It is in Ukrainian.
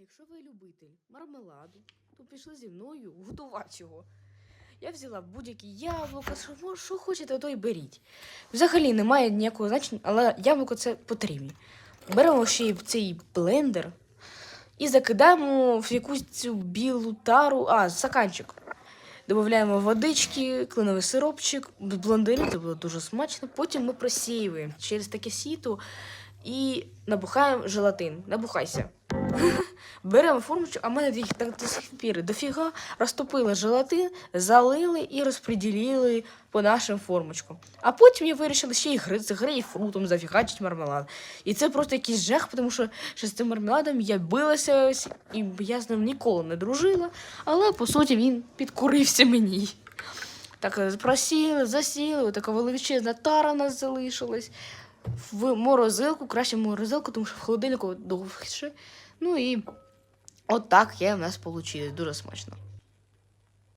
Якщо ви любитель мармеладу, то пішли зі мною готувати його. Я взяла будь-які яблука, що, що хочете, то й беріть. Взагалі немає ніякого значення, але яблуко це потрібні. Беремо ще й цей блендер і закидаємо в якусь цю білу тару, а, стаканчик. Додаємо водички, кленовий сиропчик, блендері, це було дуже смачно. Потім ми просіюємо через таке сіто і набухаємо желатин. Набухайся. Беремо формочку, а в мене їх так до сих пір дофіга розтопили желатин, залили і розподілили по нашим формочкам. А потім я вирішила ще й гри з грейпфрутом зафігачити мармелад. І це просто якийсь жах, тому що ще з цим мармеладом я билася, і я з ним ніколи не дружила, але по суті він підкорився мені. Так е, просіли, засіли, така величезна тара у нас залишилась. В морозилку, краще в морозилку, тому що в холодильнику довше. Ну і от так я в нас вийшло. Дуже смачно.